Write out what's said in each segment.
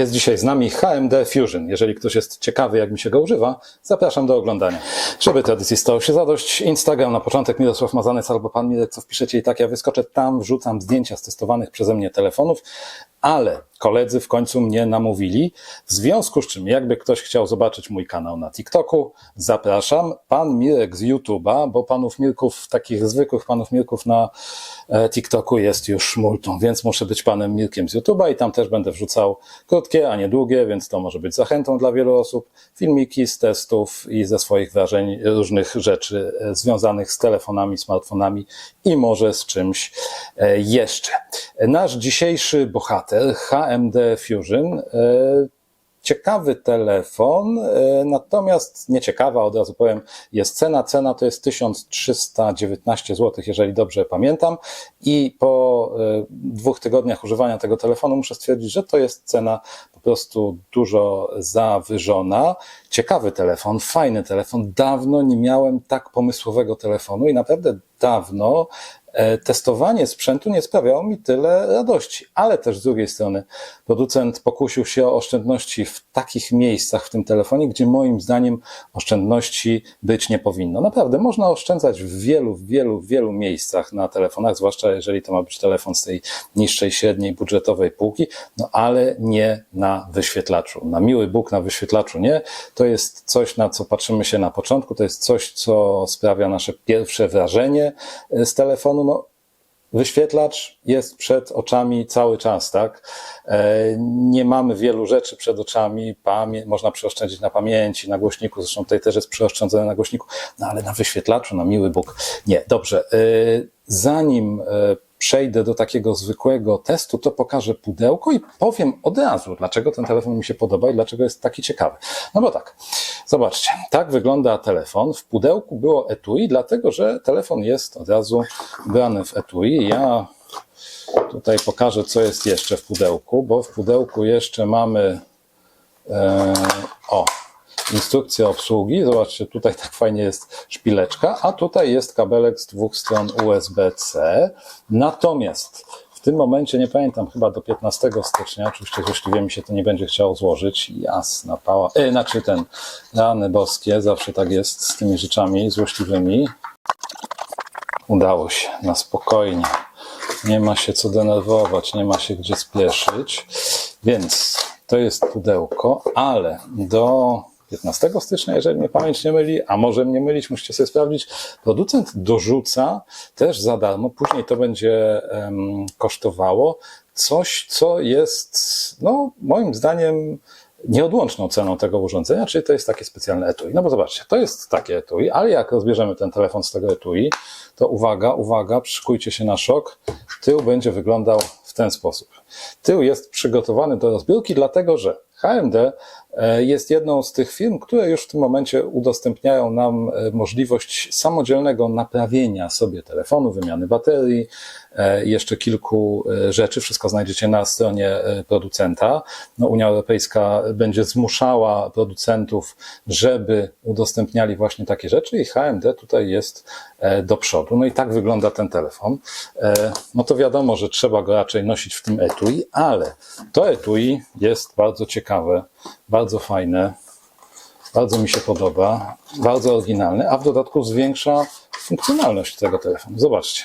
Jest dzisiaj z nami HMD Fusion. Jeżeli ktoś jest ciekawy, jak mi się go używa, zapraszam do oglądania. Żeby tradycji stało się zadość, Instagram na początek Mirosław Mazanec albo Pan Mirek, co wpiszecie i tak ja wyskoczę tam, wrzucam zdjęcia z testowanych przeze mnie telefonów, ale koledzy w końcu mnie namówili, w związku z czym jakby ktoś chciał zobaczyć mój kanał na TikToku, zapraszam. Pan Mirek z YouTube'a, bo panów Mirków, takich zwykłych panów Mirków na e, TikToku jest już multum, więc muszę być panem Mirkiem z YouTube'a i tam też będę wrzucał krótkie, a nie długie, więc to może być zachętą dla wielu osób, filmiki z testów i ze swoich wrażeń różnych rzeczy e, związanych z telefonami, smartfonami i może z czymś e, jeszcze. Nasz dzisiejszy bohater, HMD Fusion, e, ciekawy telefon, e, natomiast nieciekawa, od razu powiem, jest cena. Cena to jest 1319 zł, jeżeli dobrze pamiętam. I po e, dwóch tygodniach używania tego telefonu muszę stwierdzić, że to jest cena po prostu dużo zawyżona. Ciekawy telefon, fajny telefon. Dawno nie miałem tak pomysłowego telefonu i naprawdę dawno testowanie sprzętu nie sprawiało mi tyle radości, ale też z drugiej strony producent pokusił się o oszczędności w takich miejscach w tym telefonie, gdzie moim zdaniem oszczędności być nie powinno. Naprawdę można oszczędzać w wielu, wielu, wielu miejscach na telefonach, zwłaszcza jeżeli to ma być telefon z tej niższej, średniej, budżetowej półki, no ale nie na wyświetlaczu. Na miły Bóg na wyświetlaczu nie. To jest coś, na co patrzymy się na początku, to jest coś, co sprawia nasze pierwsze wrażenie z telefonu. No, wyświetlacz jest przed oczami cały czas, tak? E, Nie mamy wielu rzeczy przed oczami, pamię- można przeoszczędzić na pamięci, na głośniku, zresztą tutaj też jest przeoszczędzone na głośniku, no ale na wyświetlaczu, na miły Bóg, nie. Dobrze, e, zanim e, przejdę do takiego zwykłego testu, to pokażę pudełko i powiem od razu, dlaczego ten telefon mi się podoba i dlaczego jest taki ciekawy. No bo tak, zobaczcie, tak wygląda telefon. W pudełku było etui, dlatego że telefon jest od razu brany w etui. Ja tutaj pokażę, co jest jeszcze w pudełku, bo w pudełku jeszcze mamy e, o, instrukcję obsługi. Zobaczcie, tutaj tak fajnie jest szpileczka, a tutaj jest kabelek z dwóch stron USB-C. Natomiast w tym momencie, nie pamiętam, chyba do 15 stycznia, oczywiście złośliwie mi się to nie będzie chciało złożyć, jasna pała, e, znaczy ten, rany boskie, zawsze tak jest z tymi rzeczami złośliwymi. Udało się, na spokojnie. Nie ma się co denerwować, nie ma się gdzie spieszyć. Więc to jest pudełko, ale do 15 stycznia, jeżeli mnie pamięć nie myli, a może mnie mylić, musicie sobie sprawdzić, producent dorzuca też za darmo, później to będzie em, kosztowało coś, co jest, no, moim zdaniem, nieodłączną ceną tego urządzenia, czyli to jest takie specjalne etui. No bo zobaczcie, to jest takie etui, ale jak rozbierzemy ten telefon z tego etui, to uwaga, uwaga, przyszykujcie się na szok, tył będzie wyglądał w ten sposób. Tył jest przygotowany do rozbiórki, dlatego że HMD jest jedną z tych firm, które już w tym momencie udostępniają nam e, możliwość samodzielnego naprawienia sobie telefonu, wymiany baterii, e, jeszcze kilku e, rzeczy. Wszystko znajdziecie na stronie e, producenta. No, Unia Europejska będzie zmuszała producentów, żeby udostępniali właśnie takie rzeczy i HMD tutaj jest e, do przodu. No i tak wygląda ten telefon. E, No to wiadomo, że trzeba go raczej nosić w tym etui, ale to etui jest bardzo ciekawe, bardzo fajne, bardzo mi się podoba, bardzo oryginalne, a w dodatku zwiększa funkcjonalność tego telefonu. Zobaczcie.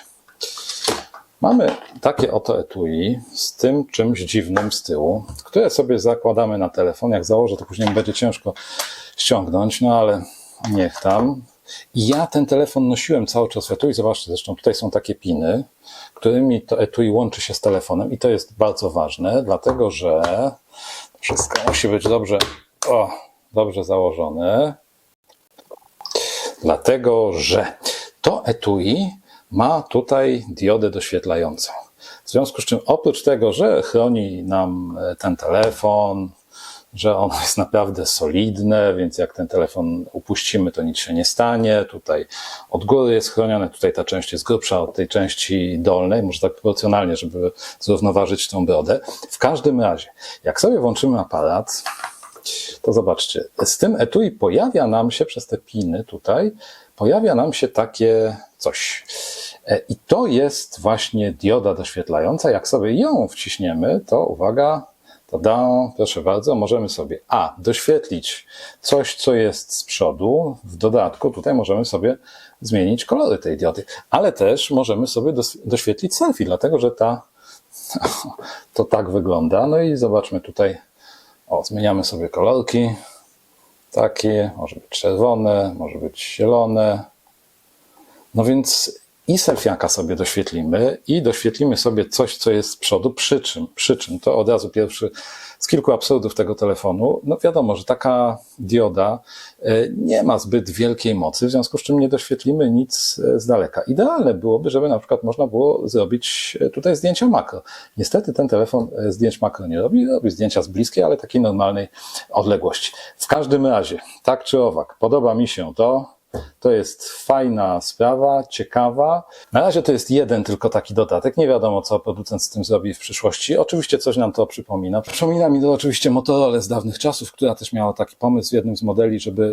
Mamy takie oto etui z tym czymś dziwnym z tyłu, które sobie zakładamy na telefon. Jak założę, to później będzie ciężko ściągnąć, no ale niech tam. Ja ten telefon nosiłem cały czas w etui. Zobaczcie, zresztą tutaj są takie piny, którymi to etui łączy się z telefonem i to jest bardzo ważne, dlatego że wszystko musi być dobrze, o, dobrze założone. Dlatego, że to etui ma tutaj diodę doświetlającą. W związku z czym oprócz tego, że chroni nam e, ten telefon, że ono jest naprawdę solidne, więc jak ten telefon upuścimy, to nic się nie stanie. Tutaj od góry jest chronione, tutaj ta część jest grubsza od tej części dolnej, może tak proporcjonalnie, żeby zrównoważyć tą brodę. W każdym razie, jak sobie włączymy aparat, to zobaczcie, z tym etui pojawia nam się przez te piny tutaj, pojawia nam się takie coś. E, I to jest właśnie dioda doświetlająca. Jak sobie ją wciśniemy, to uwaga, Tada, proszę bardzo, możemy sobie A, doświetlić coś, co jest z przodu. W dodatku tutaj możemy sobie zmienić kolory tej diody, ale też możemy sobie doświetlić selfie, dlatego że ta to tak wygląda. No i zobaczmy tutaj, o, zmieniamy sobie kolorki. Takie, może być czerwone, może być zielone. No więc i selfiaka sobie doświetlimy i doświetlimy sobie coś, co jest z przodu. Przy czym, przy czym to od razu pierwszy z kilku absurdów tego telefonu. No wiadomo, że taka dioda e, nie ma zbyt wielkiej mocy, w związku z czym nie doświetlimy nic e, z daleka. Idealne byłoby, żeby na przykład można było zrobić e, tutaj zdjęcia makro. Niestety ten telefon zdjęć makro nie robi, robi zdjęcia z bliskiej, ale takiej normalnej odległości. W każdym razie, tak czy owak, podoba mi się to. To jest fajna sprawa, ciekawa. Na razie to jest jeden tylko taki dodatek. Nie wiadomo, co producent z tym zrobi w przyszłości. Oczywiście coś nam to przypomina. Przypomina mi to oczywiście Motorola z dawnych czasów, która też miała taki pomysł w jednym z modeli, żeby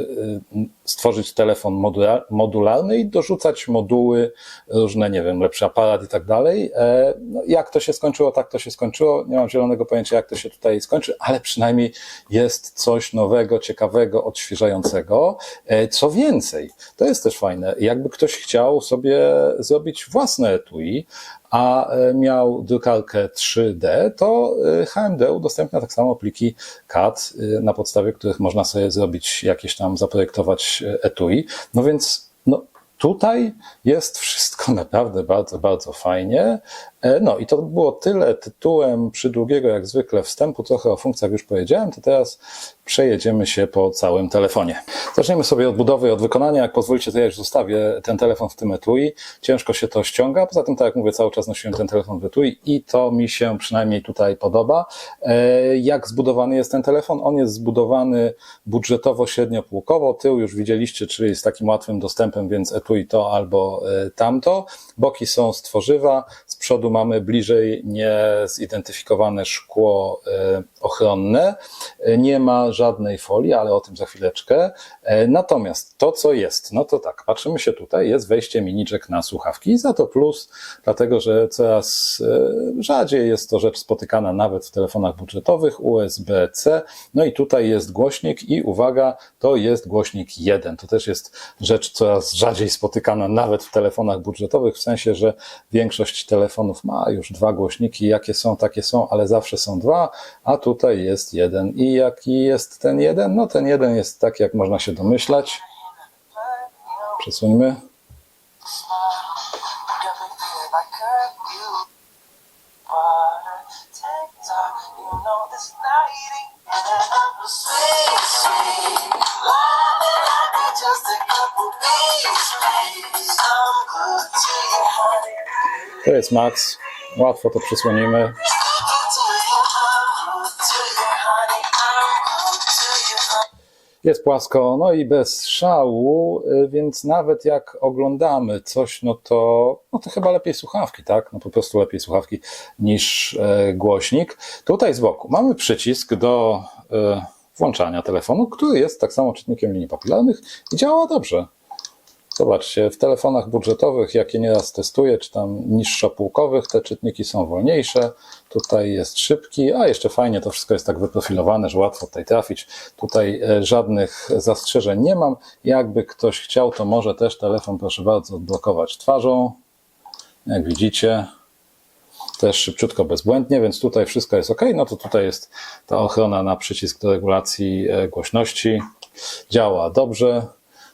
y, stworzyć telefon modula- modularny i dorzucać moduły, różne, nie wiem, lepszy aparat i tak dalej. E, No, jak to się skończyło, tak to się skończyło. Nie mam zielonego pojęcia, jak to się tutaj skończy, ale przynajmniej jest coś nowego, ciekawego, odświeżającego. E, Co więcej, to jest też fajne, jakby ktoś chciał sobie zrobić własne etui, a e, miał drukarkę 3D, to e, HMD udostępnia tak samo pliki CAD, e, na podstawie których można sobie zrobić jakieś tam, zaprojektować etui. No więc no, tutaj jest wszystko naprawdę bardzo, bardzo fajnie. E, No i to było tyle tytułem przydługiego jak zwykle wstępu, trochę o funkcjach już powiedziałem, to teraz przejedziemy się po całym telefonie. Zaczniemy sobie od budowy od wykonania. Jak pozwolicie, to ja już zostawię ten telefon w tym etui. Ciężko się to ściąga. Poza tym, tak jak mówię, cały czas nosiłem ten telefon w etui i to mi się przynajmniej tutaj podoba. E, Jak zbudowany jest ten telefon? On jest zbudowany budżetowo średniopółkowo. Tył już widzieliście, czyli z takim łatwym dostępem, więc etui to albo e, tamto. Boki są z tworzywa. Z przodu mamy bliżej niezidentyfikowane szkło e, ochronne. E, Nie ma żadnej folii, ale o tym za chwileczkę. E, Natomiast to, co jest, no to tak, patrzymy się tutaj, jest wejście mini jack na słuchawki. Za to plus, dlatego że coraz rzadziej jest to rzecz spotykana nawet w telefonach budżetowych USB-C. No i tutaj jest głośnik i uwaga, to jest głośnik jeden. To też jest rzecz coraz rzadziej spotykana nawet w telefonach budżetowych, w sensie, że większość telefonów ma już dwa głośniki, jakie są, takie są, ale zawsze są dwa, a tutaj jest jeden. I jaki jest ten jeden? No ten jeden jest tak, jak można się domyślać. Przesuńmy. To jest max. Łatwo to przysłonimy. Jest płasko, no i bez szału, y, więc nawet jak oglądamy coś, no to, no to chyba lepiej słuchawki, tak? No po prostu lepiej słuchawki niż e, głośnik. Tutaj z boku mamy przycisk do e, włączania telefonu, który jest tak samo czytnikiem linii papilarnych i działa dobrze. Zobaczcie, w telefonach budżetowych, jakie nieraz testuję, czy tam niższopółkowych, te czytniki są wolniejsze. Tutaj jest szybki, a jeszcze fajnie to wszystko jest tak wyprofilowane, że łatwo tutaj trafić. Tutaj e, żadnych zastrzeżeń nie mam. Jakby ktoś chciał, to może też telefon, proszę bardzo, odblokować twarzą. Jak widzicie, też szybciutko, bezbłędnie, więc tutaj wszystko jest ok. No to tutaj jest ta ochrona na przycisk do regulacji e, głośności. Działa dobrze.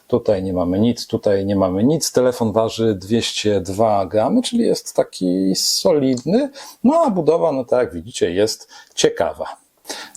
Tutaj nie mamy nic, tutaj nie mamy nic. Telefon waży 202 gramy, czyli jest taki solidny. No a budowa, no tak jak widzicie, jest ciekawa.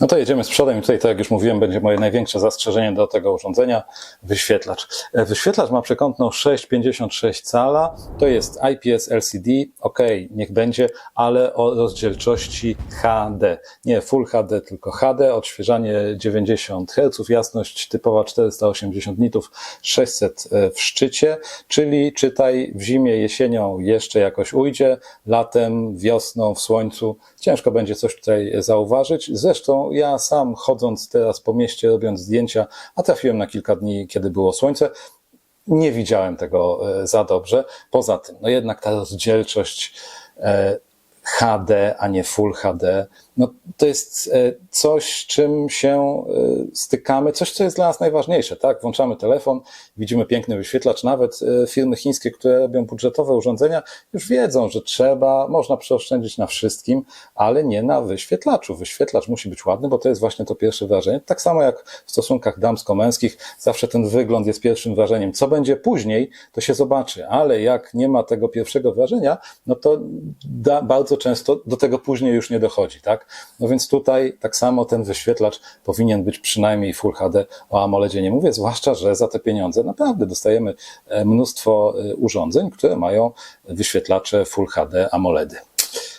No to jedziemy z przodem i tutaj, tak jak już mówiłem, będzie moje największe zastrzeżenie do tego urządzenia, wyświetlacz. E, Wyświetlacz ma przekątną 6,56 cala, to jest IPS LCD, ok, niech będzie, ale o rozdzielczości HD. Nie Full HD, tylko HD, odświeżanie 90 Hz, jasność typowa 480 nitów, 600 w szczycie, czyli czytaj w zimie, jesienią jeszcze jakoś ujdzie, latem, wiosną, w słońcu, ciężko będzie coś tutaj zauważyć. Zresztą ja sam chodząc teraz po mieście, robiąc zdjęcia, a trafiłem na kilka dni, kiedy było słońce, nie widziałem tego e, za dobrze. Poza tym, no jednak ta rozdzielczość e, HD, a nie Full HD. No, to jest e, coś, czym się e, stykamy, coś, co jest dla nas najważniejsze, tak? Włączamy telefon, widzimy piękny wyświetlacz, nawet e, firmy chińskie, które robią budżetowe urządzenia, już wiedzą, że trzeba, można przeoszczędzić na wszystkim, ale nie na wyświetlaczu. Wyświetlacz musi być ładny, bo to jest właśnie to pierwsze wrażenie. Tak samo jak w stosunkach damsko-męskich, zawsze ten wygląd jest pierwszym wrażeniem. Co będzie później, to się zobaczy, ale jak nie ma tego pierwszego wrażenia, no to da, bardzo często do tego później już nie dochodzi, tak? No więc tutaj tak samo ten wyświetlacz powinien być przynajmniej Full HD. O AMOLEDzie nie mówię, zwłaszcza, że za te pieniądze naprawdę dostajemy e, mnóstwo e, urządzeń, które mają wyświetlacze Full HD AMOLEDy.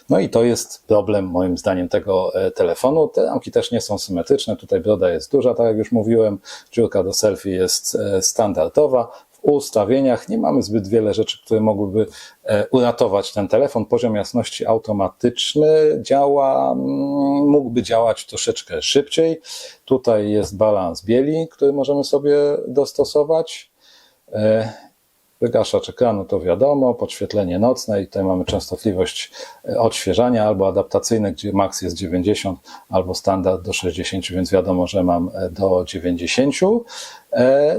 No i to jest problem moim zdaniem tego e, telefonu. Te ramki też nie są symetryczne. Tutaj broda jest duża, tak jak już mówiłem. Dziurka do selfie jest standardowa ustawieniach nie mamy zbyt wiele rzeczy, które mogłyby e, uratować ten telefon. Poziom jasności automatyczny działa, mm, mógłby działać troszeczkę szybciej. Tutaj jest balans bieli, który możemy sobie dostosować. E, Wygaszacz ekranu to wiadomo, podświetlenie nocne i tutaj mamy częstotliwość e, odświeżania albo adaptacyjne, gdzie max jest 90, albo standard do 60, więc wiadomo, że mam do 90.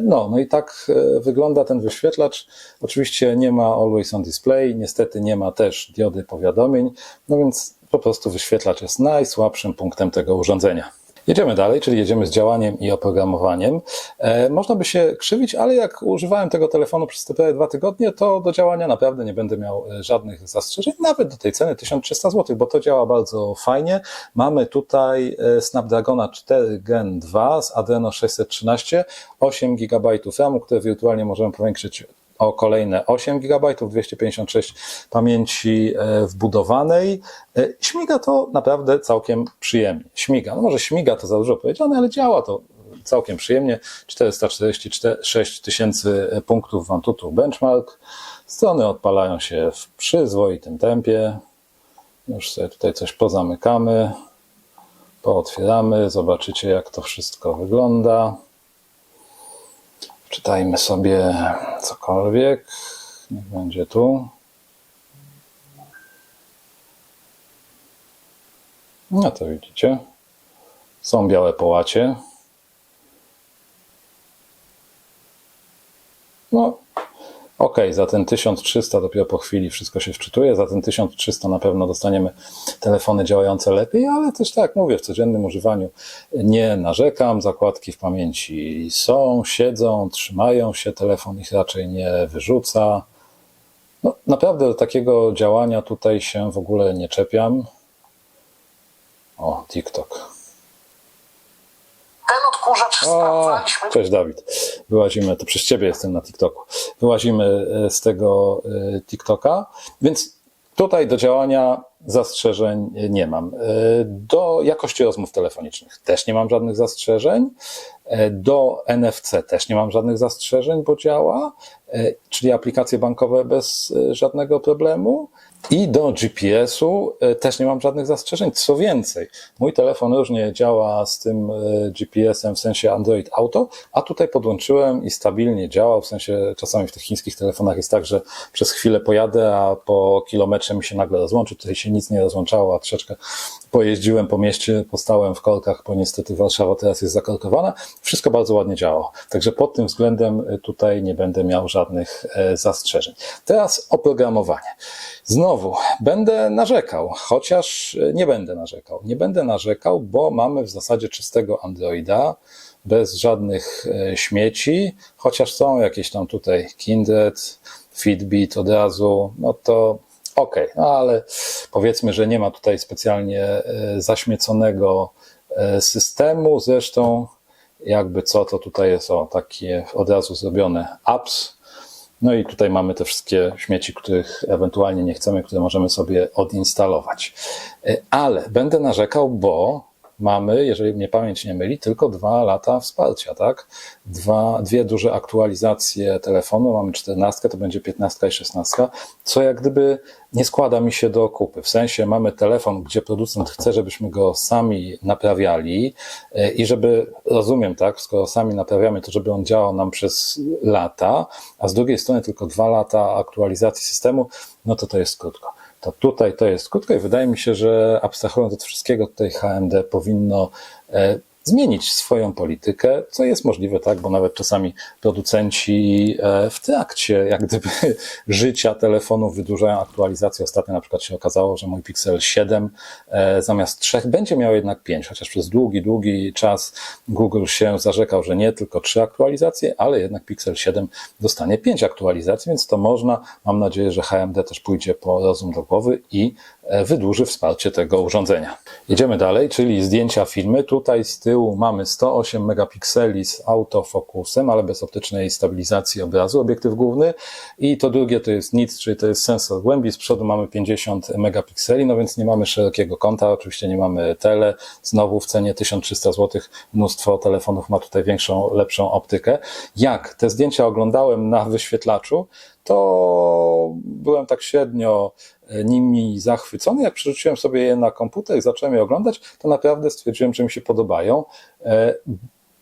No, no i tak wygląda ten wyświetlacz. Oczywiście nie ma Always on Display, niestety nie ma też diody powiadomień, no więc po prostu wyświetlacz jest najsłabszym punktem tego urządzenia. Jedziemy dalej, czyli jedziemy z działaniem i oprogramowaniem. E, można by się krzywić, ale jak używałem tego telefonu przez te prawie dwa tygodnie, to do działania naprawdę nie będę miał e, żadnych zastrzeżeń, nawet do tej ceny 1300 zł, bo to działa bardzo fajnie. Mamy tutaj e, Snapdragona 4 Gen 2 z Adreno 613, 8 GB RAMu, które wirtualnie możemy powiększyć o kolejne 8 GB, 256 pamięci e, wbudowanej. E, śmiga to naprawdę całkiem przyjemnie. Śmiga, no może śmiga to za dużo powiedziane, ale działa to całkiem przyjemnie. 446 tysięcy punktów w Antutu Benchmark. Strony odpalają się w przyzwoitym tempie. Już sobie tutaj coś pozamykamy, pootwieramy, zobaczycie jak to wszystko wygląda. Czytajmy sobie cokolwiek. Niech będzie tu. No to widzicie. Są białe połacie. No, ok, za ten 1300 dopiero po chwili wszystko się wczytuje, za ten 1300 na pewno dostaniemy telefony działające lepiej, ale też tak mówię, w codziennym używaniu nie narzekam, zakładki w pamięci są, siedzą, trzymają się, telefon ich raczej nie wyrzuca. No, naprawdę do takiego działania tutaj się w ogóle nie czepiam. O, TikTok. Odkurzacz sprawdzaliśmy. cześć Dawid. Wyłazimy, to przez ciebie jestem na TikToku. Wyłazimy e, z tego e, TikToka, więc tutaj do działania zastrzeżeń nie mam. E, Do jakości rozmów telefonicznych też nie mam żadnych zastrzeżeń. Do NFC też nie mam żadnych zastrzeżeń, bo działa, czyli aplikacje bankowe bez żadnego problemu. I do GPS-u też nie mam żadnych zastrzeżeń. Co więcej, mój telefon różnie działa z tym GPS-em w sensie Android Auto, a tutaj podłączyłem i stabilnie działał. W sensie czasami w tych chińskich telefonach jest tak, że przez chwilę pojadę, a po kilometrze mi się nagle rozłączy. Tutaj się nic nie rozłączało, a troszeczkę pojeździłem po mieście, postałem w korkach, bo niestety Warszawa teraz jest zakorkowana. Wszystko bardzo ładnie działało. Także pod tym względem tutaj nie będę miał żadnych zastrzeżeń. Teraz oprogramowanie. Znowu będę narzekał, chociaż nie będę narzekał. Nie będę narzekał, bo mamy w zasadzie czystego Androida, bez żadnych śmieci, chociaż są jakieś tam tutaj Kindred, Fitbit od razu, no to okay, no ale powiedzmy, że nie ma tutaj specjalnie zaśmieconego systemu. Zresztą, jakby co, to tutaj jest o takie od razu zrobione apps. No i tutaj mamy te wszystkie śmieci, których ewentualnie nie chcemy, które możemy sobie odinstalować. Ale będę narzekał, bo mamy, jeżeli mnie pamięć nie myli, tylko dwa lata wsparcia, tak? Dwa, dwie duże aktualizacje telefonu, mamy 14, to będzie 15 i 16, co jak gdyby nie składa mi się do kupy. W sensie mamy telefon, gdzie producent chce, żebyśmy go sami naprawiali i żeby, rozumiem, tak, skoro sami naprawiamy, to żeby on działał nam przez lata, a z drugiej strony tylko dwa lata aktualizacji systemu, no to to jest krótko. To tutaj to jest krótko i wydaje mi się, że abstrahując od wszystkiego, tutaj HMD powinno e, zmienić swoją politykę, co jest możliwe, tak, bo nawet czasami producenci e, w trakcie jak gdyby życia telefonów wydłużają aktualizację. Ostatnio na przykład się okazało, że mój Pixel 7 e, zamiast 3 będzie miał jednak 5, chociaż przez długi, długi czas Google się zarzekał, że nie tylko 3 aktualizacje, ale jednak Pixel 7 dostanie 5 aktualizacji, więc to można. Mam nadzieję, że HMD też pójdzie po rozum do głowy i wydłuży wsparcie tego urządzenia. Jedziemy dalej, czyli zdjęcia filmy. Tutaj z tyłu mamy 108 megapikseli z autofokusem, ale bez optycznej stabilizacji obrazu, obiektyw główny. I to drugie to jest nic, czyli to jest sensor głębi. Z przodu mamy 50 megapikseli, no więc nie mamy szerokiego kąta, oczywiście nie mamy tele. Znowu w cenie 1300 zł mnóstwo telefonów ma tutaj większą, lepszą optykę. Jak te zdjęcia oglądałem na wyświetlaczu, to byłem tak średnio e, nimi zachwycony. Jak przerzuciłem sobie je na komputer i zacząłem je oglądać, to naprawdę stwierdziłem, że mi się podobają. E,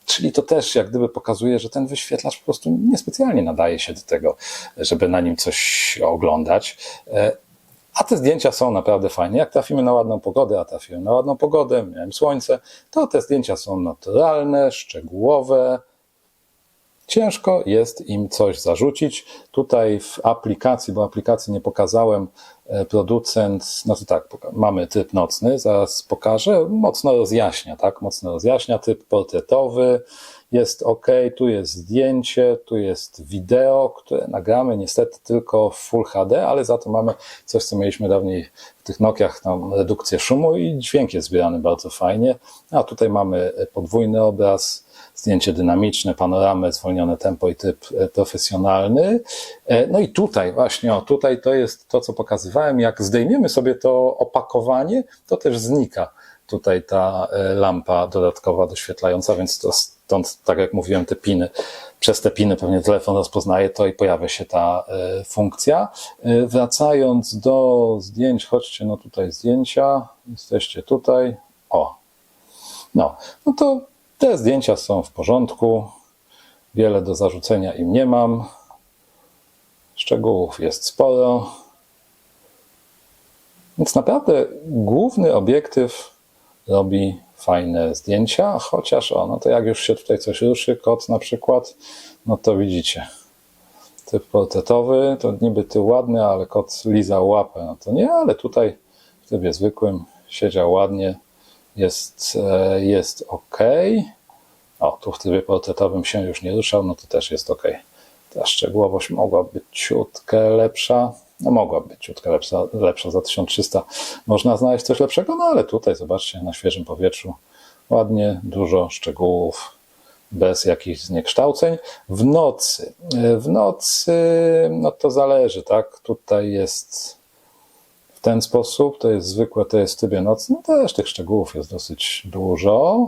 Czyli to też jak gdyby pokazuje, że ten wyświetlacz po prostu niespecjalnie nadaje się do tego, żeby na nim coś oglądać. E, A te zdjęcia są naprawdę fajne. Jak trafimy na ładną pogodę, a trafiłem na ładną pogodę, miałem słońce, to te zdjęcia są naturalne, szczegółowe, Ciężko jest im coś zarzucić. Tutaj w aplikacji, bo aplikacji nie pokazałem, e, producent, no to tak, mamy typ nocny, zaraz pokażę, mocno rozjaśnia, tak, mocno rozjaśnia, typ portretowy, jest ok, tu jest zdjęcie, tu jest wideo, które nagramy niestety tylko w Full HD, ale za to mamy coś, co mieliśmy dawniej w tych Nokiach, tam redukcję szumu i dźwięk jest zbierany bardzo fajnie, a tutaj mamy podwójny obraz, zdjęcie dynamiczne, panoramę, zwolnione tempo i typ e, profesjonalny. E, No i tutaj właśnie, o, tutaj to jest to, co pokazywałem, jak zdejmiemy sobie to opakowanie, to też znika tutaj ta e, lampa dodatkowa doświetlająca, więc to stąd, tak jak mówiłem, te piny, przez te piny pewnie telefon rozpoznaje to i pojawia się ta funkcja. Wracając do zdjęć, chodźcie, no tutaj zdjęcia, jesteście tutaj, o, no, no to te zdjęcia są w porządku. Wiele do zarzucenia im nie mam. Szczegółów jest sporo. Więc naprawdę główny obiektyw robi fajne zdjęcia, chociaż o, no to jak już się tutaj coś ruszy, kot na przykład, no to widzicie. Typ portretowy, to niby ty ładny, ale kot lizał łapę. No to nie, ale tutaj w trybie zwykłym siedział ładnie, jest, e, jest ok. O, tu w trybie portretowym się już nie ruszał, no to też jest ok. Ta szczegółowość mogła być ciutkę lepsza. No mogła być ciutkę lepsza, lepsza za 1300. Można znaleźć coś lepszego, no ale tutaj zobaczcie, na świeżym powietrzu ładnie, dużo szczegółów, bez jakichś zniekształceń. W nocy, e, w nocy, no to zależy, tak? Tutaj jest ten sposób, to jest zwykłe, to jest w trybie nocnym, też tych szczegółów jest dosyć dużo.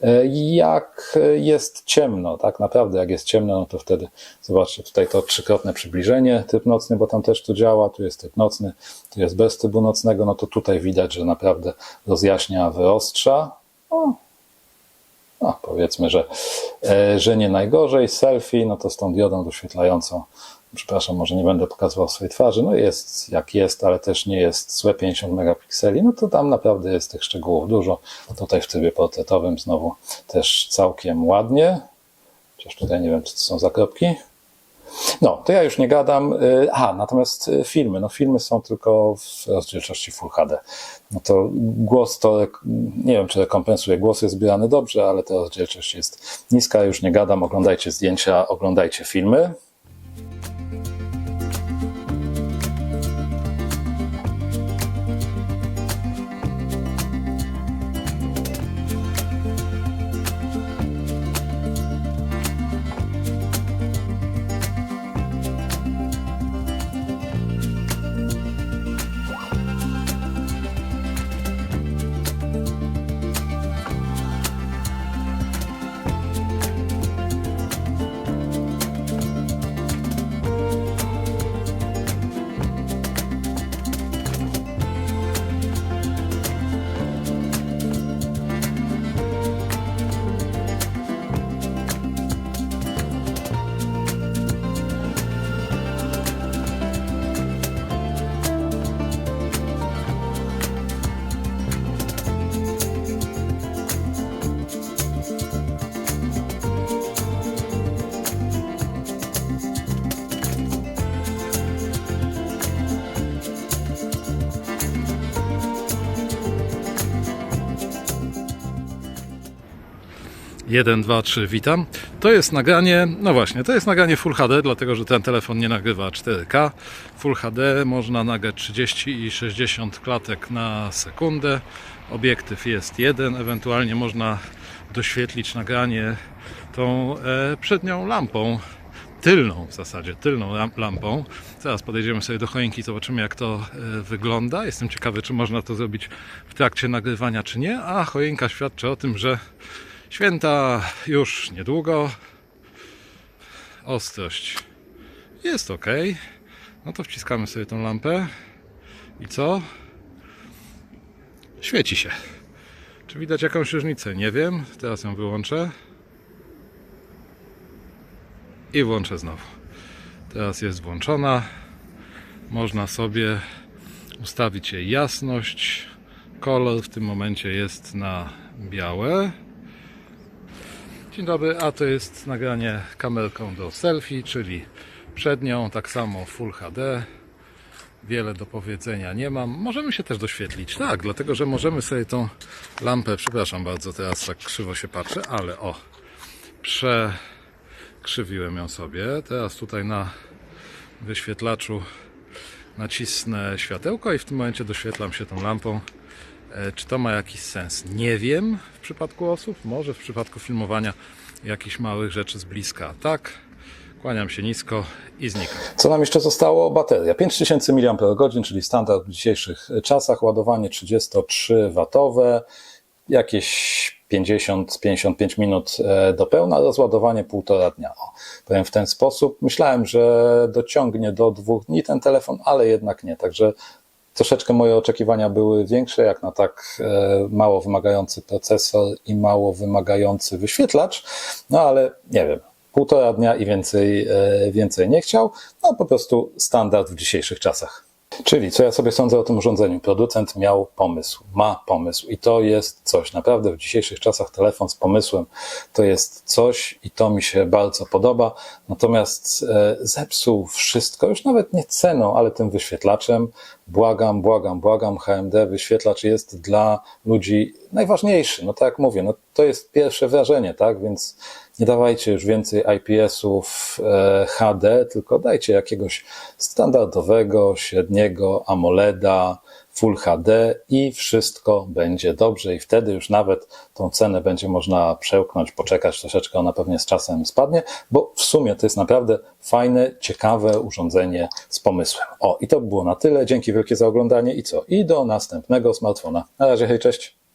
E, Jak jest ciemno, tak naprawdę jak jest ciemno, no to wtedy zobaczcie tutaj to trzykrotne przybliżenie, typ nocny, bo tam też to działa, tu jest typ nocny, tu jest bez typu nocnego, no to tutaj widać, że naprawdę rozjaśnia, wyostrza. O, no, powiedzmy, że, e, że nie najgorzej. Selfie, no to z tą diodą doświetlającą, przepraszam, może nie będę pokazywał swojej twarzy, no jest jak jest, ale też nie jest złe 50 megapikseli, no to tam naprawdę jest tych szczegółów dużo. Tutaj w trybie portretowym znowu też całkiem ładnie, chociaż tutaj nie wiem, czy to są zakropki. No, to ja już nie gadam. Y, A, natomiast y, filmy. No, filmy są tylko w rozdzielczości Full HD. No to głos to, nie wiem, czy rekompensuje. Głos jest zbierany dobrze, ale ta rozdzielczość jest niska. Już nie gadam. Oglądajcie zdjęcia, oglądajcie filmy. 1, 2, 3, witam. To jest nagranie, no właśnie, to jest nagranie Full HD, dlatego że ten telefon nie nagrywa 4K. Full HD można nagrać 30 i 60 klatek na sekundę. Obiektyw jest jeden, ewentualnie można doświetlić nagranie tą e, przednią lampą, tylną w zasadzie, tylną lam- lampą. Zaraz podejdziemy sobie do choinki, zobaczymy jak to e, wygląda. Jestem ciekawy, czy można to zrobić w trakcie nagrywania, czy nie. A choinka świadczy o tym, że święta już niedługo. Ostrość jest ok. No to wciskamy sobie tą lampę. I co? Świeci się. Czy widać jakąś różnicę? Nie wiem. Teraz ją wyłączę. I włączę znowu. Teraz jest włączona. Można sobie ustawić jej jasność. Kolor w tym momencie jest na białe. Dzień dobry, a to jest nagranie kamerką do selfie, czyli przednią, tak samo Full HD. Wiele do powiedzenia nie mam. Możemy się też doświetlić, tak, dlatego że możemy sobie tą lampę, przepraszam bardzo, teraz tak krzywo się patrzę, ale o, przekrzywiłem ją sobie. Teraz tutaj na wyświetlaczu nacisnę światełko i w tym momencie doświetlam się tą lampą. E, Czy to ma jakiś sens? Nie wiem w przypadku osób, może w przypadku filmowania jakichś małych rzeczy z bliska. Tak, kłaniam się nisko i znikam. Co nam jeszcze zostało? Bateria. 5000 mAh, czyli standard w dzisiejszych czasach. Ładowanie 33W, jakieś 50-55 minut e, do pełna, rozładowanie półtora dnia. O, powiem w ten sposób. Myślałem, że dociągnie do dwóch dni ten telefon, ale jednak nie. Także troszeczkę moje oczekiwania były większe, jak na tak e, mało wymagający procesor i mało wymagający wyświetlacz. No ale nie wiem, półtora dnia i więcej, e, więcej nie chciał. No po prostu standard w dzisiejszych czasach. Czyli co ja sobie sądzę o tym urządzeniu? Producent miał pomysł, ma pomysł i to jest coś. Naprawdę w dzisiejszych czasach telefon z pomysłem to jest coś i to mi się bardzo podoba. Natomiast e, zepsuł wszystko, już nawet nie ceną, ale tym wyświetlaczem. Błagam, błagam, błagam, HMD wyświetlacz jest dla ludzi najważniejszy. No tak jak mówię, no to jest pierwsze wrażenie, tak? Więc nie dawajcie już więcej IPS-ów e, HD, tylko dajcie jakiegoś standardowego, średniego AMOLEDa, Full HD i wszystko będzie dobrze i wtedy już nawet tą cenę będzie można przełknąć, poczekać troszeczkę, ona pewnie z czasem spadnie, bo w sumie to jest naprawdę fajne, ciekawe urządzenie z pomysłem. O, i to by było na tyle. Dzięki wielkie za oglądanie i co? I do następnego smartfona. Na razie, hej, cześć!